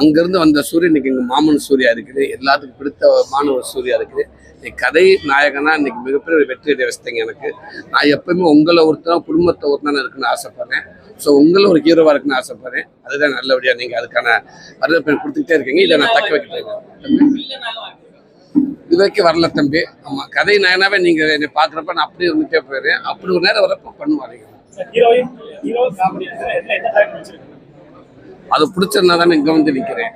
அங்கேருந்து வந்த சூரியன் இன்னைக்கு எங்கள் மாமன் சூர்யா இருக்குது. எல்லாத்துக்கும் பிடித்த மாணவர் சூர்யா இருக்குது. இன்னைக்கு கதை நாயகனா இன்னைக்கு மிகப்பெரிய ஒரு வெற்றி அடைய வச்சிட்டீங்க எனக்கு. நான் எப்பயுமே உங்களை ஒருத்தனா குடும்பத்தை ஒருத்தனா இருக்குன்னு ஆசைப்படுறேன். ஸோ உங்களை ஒரு ஹீரோவாக இருக்குன்னு ஆசைப்படுறேன். அதுதான் நல்லபடியாக நீங்கள் அதுக்கான வரவேற்பை கொடுத்துக்கிட்டே இருக்கீங்க. இதை நான் தக்க வைக்கிறேன். இது வரைக்கும் வரல தம்பி. ஆமாம் கதை நாயனாவே நீங்கள் என்னை பார்க்குறப்ப நான் அப்படியே இருந்துகிட்டே போயிடுறேன். அப்படி ஒரு நேரம் வரப்போ பண்ணுவாங்க அது பிடிச்சதுனா தானே இங்க வந்து நிக்கிறேன்.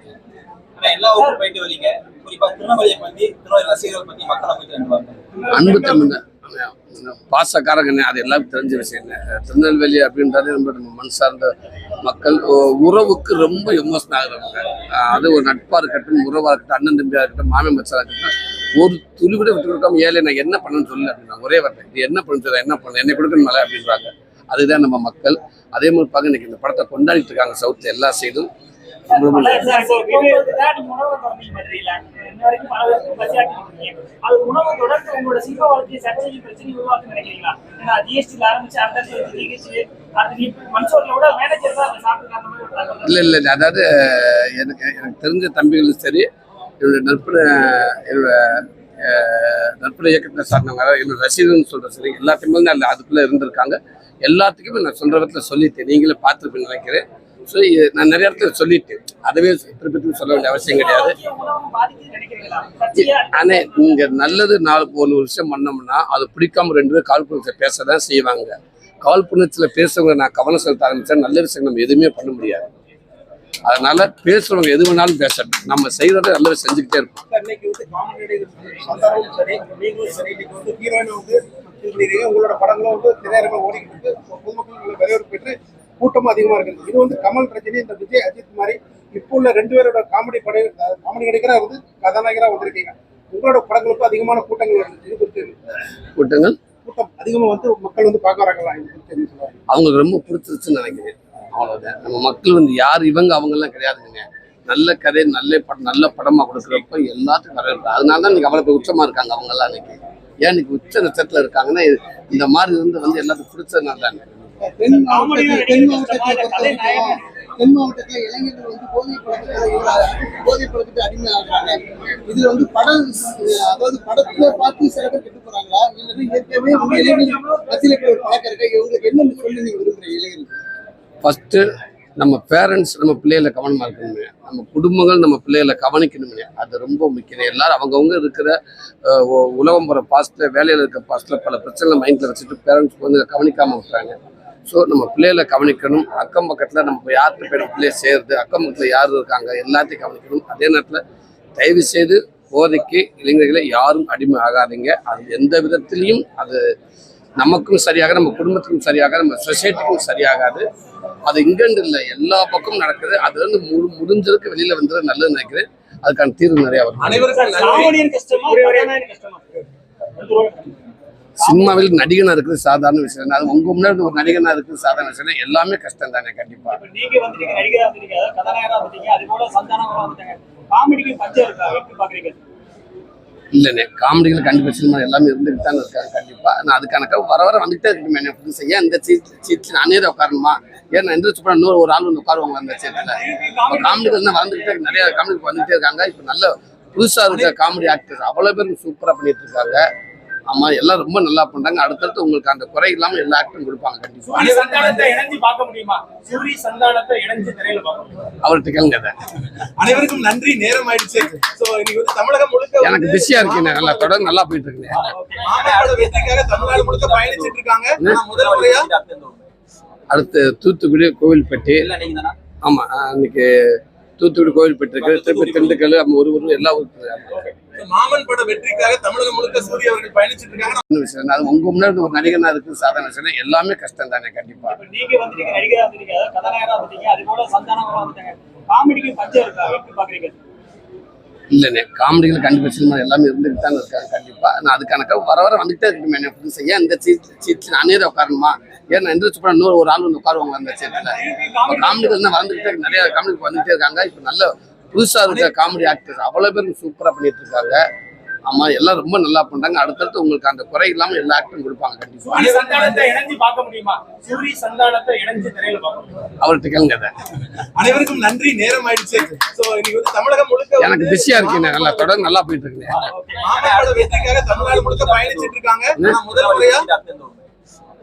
அன்பு தமிழ் பாசக்காரங்க அது எல்லாருக்கும் தெரிஞ்ச விஷயம் திருநெல்வேலி அப்படின்றது ரொம்ப நம்ம மண் சார்ந்த மக்கள் உறவுக்கு ரொம்ப எமோஷன் ஆகுறவங்க அஹ் அது ஒரு நட்பா இருக்கட்டும் உறவா இருக்கட்டும் அண்ணன் தம்பியா இருக்கட்டும் மாமன் மச்சா இருக்கட்டும் ஒரு துளி கூட விட்டு கொடுக்காம ஏழை நான் என்ன பண்ணணும்னு சொல்லு அப்படின்னா ஒரே வார்த்தை. என்ன பண்ணு என்ன பண்ணு என்னை கொடுக்கணும் மலை அப்படின்றாங்க. அதுதான் நம்ம மக்கள். அதே மாதிரி பார்க்க இன்னைக்கு இந்த படத்தை கொண்டாடிட்டு இருக்காங்க சவுத் எல்லா சைடும் ரொம்ப இல்லை. இல்லை அதாவது எனக்கு எனக்கு தெரிஞ்ச தம்பிகளும் சரி என்னுடைய நட்புற என்னோட அஹ், நட்புற இயக்கத்தை சார்ந்தவங்க என்னோட ரசிகர்னு சொல்கிற சரி எல்லாத்தையுமே நான் அதுக்குள்ளே இருந்திருக்காங்க. எல்லாத்துக்குமே நான் சொல்கிற இடத்துல சொல்லிட்டேன். நீங்களே பார்த்துருப்பேன்னு நினைக்கிறேன். ஸோ நான் நிறைய இடத்துல சொல்லிட்டேன். அதுவே திருப்பி திருப்பி சொல்ல வேண்டிய அவசியம் கிடையாது. ஆனால் நீங்கள் நல்லது நாலு ஒரு விஷயம் பண்ணோம்னா அது பிடிக்காம ரெண்டு பேரும் கால்புணத்தில் பேச தான் செய்வாங்க. கால்புணத்தில் பேசுறவங்க நான் கவனம் செலுத்த ஆரம்பித்தேன் நல்ல விஷயம் நம்ம எதுவுமே பண்ண முடியாது. அதனால பேசுறவங்க எது வேணாலும் பேசட்டும். நம்ம செய்யறதை நல்லது செஞ்சுக்கிட்டே இருப்போம். இன்னைக்கு வந்து காமெடி நடிகர் சந்தானமும் சரி நீங்களும் சரி இன்னைக்கு வந்து ஹீரோயின் வந்து இருக்கிறீங்க உங்களோட படங்களும் வந்து திரையரங்கில் ஓடிக்கிட்டு இருக்கு. பொதுமக்கள் வரவேற்பு பெற்று கூட்டமும் அதிகமா இருக்குது. இது வந்து கமல் ரஜினி இந்த விஜய் அஜித் மாதிரி இப்போ உள்ள ரெண்டு பேரோட காமெடி பட காமெடி நடிகரா வந்து கதாநாயகரா வந்திருக்கீங்க. உங்களோட படங்களுக்கும் அதிகமான கூட்டங்கள் இது குறித்து கூட்டங்கள்? கூட்டம் அதிகமா வந்து மக்கள் வந்து பார்க்க வராங்களா? இது குறித்து அவங்களுக்கு ரொம்ப பிடிச்சிருச்சுன்னு நினைக்கிறேன். அவ்வளவுதான். நம்ம மக்கள் வந்து யார்? இவங்க அவங்கெல்லாம் கிடையாதுங்க. நல்ல கதை நல்ல படம் நல்ல படமா கொடுக்குறப்ப எல்லாத்துக்கும் வரவேற்பு. அதனால தான் இன்னைக்கு அவ்வளோ உச்சமா இருக்காங்க அவங்க எல்லாம் இன்னைக்கு. ஏன் இன்னைக்கு உச்ச நட்சத்திரத்துல இருக்காங்கன்னா இந்த மாதிரி இருந்து வந்து எல்லாத்துக்கும் பிடிச்சதுனால தாங்க தென் மாவட்டத்தில் இளைஞர்கள் வந்து போதை பழக்கத்தில் போதை பழக்கத்தை இதுல வந்து படம் அதாவது படத்துல பார்த்து சில பேர் கெட்டு போறாங்களா? இல்லைன்னா இளைஞர்கள் மத்தியில் பழக்கம் இருக்கா? இவங்களுக்கு சொல்லி நீங்க விரும்புறீங்க இளைஞர்கள்? ஃபஸ்ட்டு நம்ம பேரண்ட்ஸ் நம்ம பிள்ளைகளை கவனமாக இருக்கணுமே. நம்ம குடும்பங்கள் நம்ம பிள்ளைகளை கவனிக்கணுமே. அது ரொம்ப முக்கியம். எல்லாரும் அவங்கவுங்க இருக்கிற உ- உலகம் போகிற பாஸ்ட்டில் வேலையில் இருக்கிற பாஸ்ட்டில் பல பிரச்சனை மைண்டில் வச்சுட்டு பேரண்ட்ஸ் வந்து கவனிக்காமல் விட்டுறாங்க. ஸோ நம்ம பிள்ளைகளை கவனிக்கணும். அக்கம் பக்கத்தில் நம்ம யார்கிட்ட போய் நம்ம பிள்ளைய சேருது அக்கம் பக்கத்தில் யார் இருக்காங்க எல்லாத்தையும் கவனிக்கணும். அதே நேரத்தில் தயவு செய்து போதைக்கு இளைஞர்களை யாரும் அடிமை ஆகாதீங்க. அது எந்த விதத்திலையும் அது நமக்கும் சரியாக நம்ம குடும்பத்துக்கும் சரியாக நம்ம சொசைட்டிக்கும் சரியாகாது. அது இங்கண்டு இல்லை எல்லா பக்கமும் நடக்குது. அது வந்து முழு முடிஞ்சதுக்கு வெளியில வந்தது நல்லது நினைக்கிறேன். அதுக்கான தீர்வு நிறைய வரும் சினிமாவில் நடிகனா இருக்குது சாதாரண விஷயம் அது உங்க முன்னாடி ஒரு நடிகனா இருக்குது சாதாரண விஷயம் எல்லாமே கஷ்டம் தானே கண்டிப்பா. காமெடிக்கு பஞ்சம் இருக்கா? எப்படி பாக்குறீங்க? இல்லைண்ணே காமெடிகள் கண்டிப்பா சினிமா எல்லாமே இருந்துட்டு தான் இருக்காங்க கண்டிப்பா. நான் அதுக்கான வர வர வந்துட்டே இருக்கணுமே என்ன புதுசு. ஏன் இந்த சீட் சீட்ல நானே தான் உட்காரணுமா? ஏன் நான் எந்திரிச்சு இன்னொரு ஒரு ஆள் வந்து உட்காருவாங்க அந்த சீட்டில் இப்போ காமெடிகள் தான் வந்துகிட்டே நிறைய காமெடிகள் வந்துட்டே இருக்காங்க. இப்போ நல்ல புதுசாக இருக்க காமெடி ஆக்டர்ஸ் அவ்வளோ பேர் சூப்பராக பண்ணிட்டு இருக்காங்க. ஆமா எல்லாம் ரொம்ப நல்லா பண்றாங்க. அடுத்தடுத்து உங்களுக்கு அந்த குறை இல்லாம எல்லா ஆக்டரும் கொடுப்பாங்க அவர்கிட்ட கேளுங்க. அனைவருக்கும் நன்றி. நேரம் ஆயிடுச்சு. சோ இன்னைக்கு வந்து தமிழகம் முழுக்க எனக்கு பிஸியா இருக்கேன். நல்லா தொடர்ந்து நல்லா போயிட்டு இருக்கேன். தமிழ்நாடு முழுக்க பயணிச்சிட்டு இருக்காங்க. அடுத்து தூத்துக்குடி கோவில்பட்டி. ஆமா அஹ் இன்னைக்கு தூத்துக்குடி கோவில்பட்டி இருக்கு திருப்பி திண்டுக்கல் ஒரு ஒரு எல்லா ஊருக்கு மாமன் பட வெற்றிக்காக தமிழகம் முழுக்க சூரிய அவர்கள் பயணிச்சிட்டு இருக்காங்க. விஷயம் அது உங்க முன்னாடி ஒரு நடிகனா இருக்குது சாதாரண விஷயம் எல்லாமே கஷ்டம் தானே கண்டிப்பா. இப்ப நீங்க வந்துட்டீங்க நடிகரா வந்துட்டீங்க கதாநாயகரா வந்துட்டீங்க அது போல சந்தானமா வந்துட்டாங்க காமெடிக்கு பஞ்சம் இருக்கா? எப்படி பாக்குறீங்க? இல்லைண்ணே காமெடிகள் கண்டிப்பா சினிமா எல்லாமே இருந்துட்டு தான் இருக்காங்க கண்டிப்பா. நான் அதுக்கான வர வர வந்துட்டே இருக்கணுமே என்ன புதுசு. ஏன் இந்த சீட் சீட்ல நானே உட்காரணுமா? ஏன் நான் எந்திரிச்சு போனா இன்னொரு ஒரு ஆள் வந்து உட்காருவாங்க அந்த சீட்ல இப்போ காமெடிகள் தான் வந்துகிட்டே இருக்கு. நிறைய காமெடி வந்துட்டே இருக்காங்க. இப்போ நல்ல புதுசா இருக்க காமெடி ஆக்டர்ஸ் அவ்வளவு பேர் சூப்பரா பண்ணிட்டு இருக்காங்க ஆமா எல்லாம் ரொம்ப நல்லா பண்றாங்க. அடுத்தடுத்து உங்களுக்கு அந்த குறை இல்லாம எல்லா ஆக்டும் கொடுப்பாங்க கண்டிப்பா. சூரிய சந்தானத்தை இணைஞ்சு பார்க்க முடியுமா? சூரிய சந்தானத்தை இணைஞ்சு திரையில பார்க்க முடியுமா? அவர்கிட்ட கேளுங்க அனைவருக்கும் நன்றி. நேரம் ஆயிடுச்சு. சோ இன்னைக்கு வந்து தமிழகம் முழுக்க எனக்கு பிஸியா இருக்கேன் நல்லா தொடர்ந்து நல்லா போயிட்டு இருக்கேன் தமிழ்நாடு முழுக்க பயணிச்சிட்டு இருக்காங்க.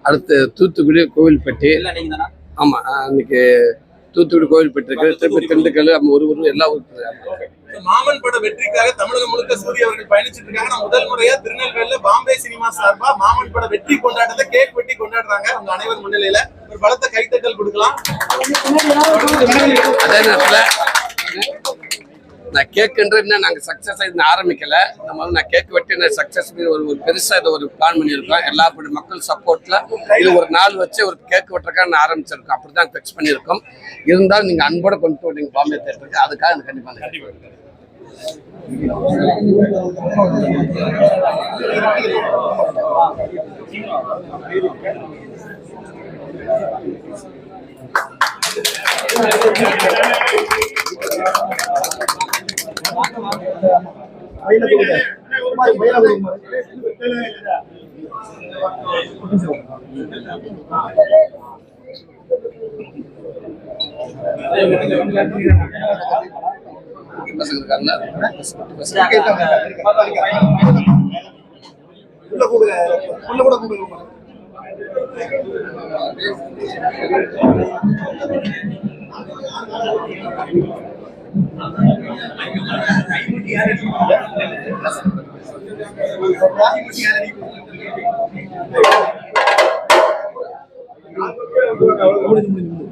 அடுத்து தூத்துக்குடி கோவில்பட்டி. ஆமா அஹ் இன்னைக்கு தூத்துக்குடி கோவில்பட்டி இருக்கு திருப்பி திண்டுக்கல் நம்ம ஒரு ஊர் எல்லா ஊருக்கு மாமன் பட வெற்றிக்காக தமிழகம் முழுக்க சூரிய அவர்கள் பயணிச்சிட்டு இருக்காங்க. முதல் முறையா திருநெல்வேலியில பாம்பே சினிமா சார்பா மாமன் பட வெற்றி கொண்டாட்டத்தை கேக் வெட்டி கொண்டாடுறாங்க உங்க அனைவர் முன்னிலையில. ஒரு பலத்த கைத்தட்டல் கொடுக்கலாம். அதே நேரத்துல நான் கேக்குன்ற இன்னும் நாங்கள் சக்ஸஸ் இன்னும் ஆரம்பிக்கல. நம்ம வந்து நான் கேக் வெட்டி நான் சக்ஸஸ் ஒரு ஒரு பெருசாக இதை ஒரு பிளான் பண்ணியிருக்கோம். எல்லா மக்கள் சப்போர்ட்ல இது ஒரு நாள் வச்சு ஒரு கேக் வெட்டுறக்காக நான் ஆரம்பிச்சிருக்கோம். அப்படிதான் ஃபிக்ஸ் பண்ணியிருக்கோம். இருந்தாலும் நீங்கள் அன்போட கொண்டு போட்டீங்க பாம்பே தேட்டருக்கு அதுக்காக எனக்கு கண்டிப்பாக Thank you. உள்ள கூடுங்க உள்ள கூட கூடுங்க Thank you. முடிஞ்சு முடிஞ்சு